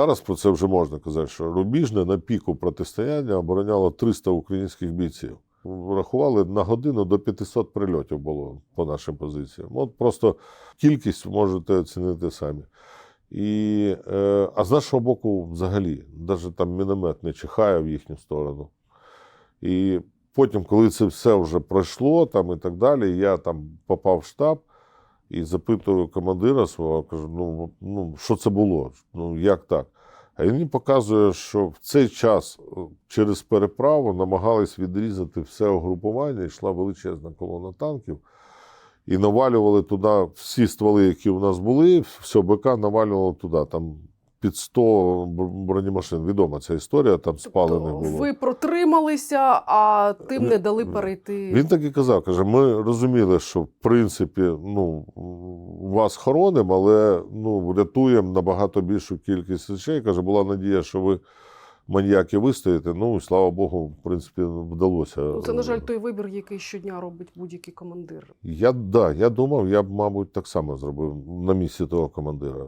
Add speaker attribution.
Speaker 1: Зараз про це вже можна казати, що Рубіжне на піку протистояння обороняло 300 українських бійців. Рахували на годину до 500 прильотів було по нашим позиціям. От просто кількість можете оцінити самі. І, е, а з нашого боку, взагалі, навіть там міномет не чихає в їхню сторону. І потім, коли це все вже пройшло там і так далі, я там попав в штаб і запитую командира свого, кажу: ну, ну що це було? Ну як так? А він показує, що в цей час е, через переправу намагались відрізати все угрупування, йшла величезна колона танків, і навалювали туди всі стволи, які у нас були, все БК навалювало туди. Там під 100 бр- бронемашин. Відома ця історія, там спалених було.
Speaker 2: Ви протрималися, а тим не дали перейти.
Speaker 1: Він так і казав, каже, ми розуміли, що в принципі ну, вас хоронимо, але ну, рятуємо набагато більшу кількість речей. Каже, була надія, що ви маньяки вистоїте. Ну, і слава Богу, в принципі, вдалося.
Speaker 2: Ну, Це, на жаль, той вибір, який щодня робить будь-який командир.
Speaker 1: Я, да, я думав, я б, мабуть, так само зробив на місці того командира.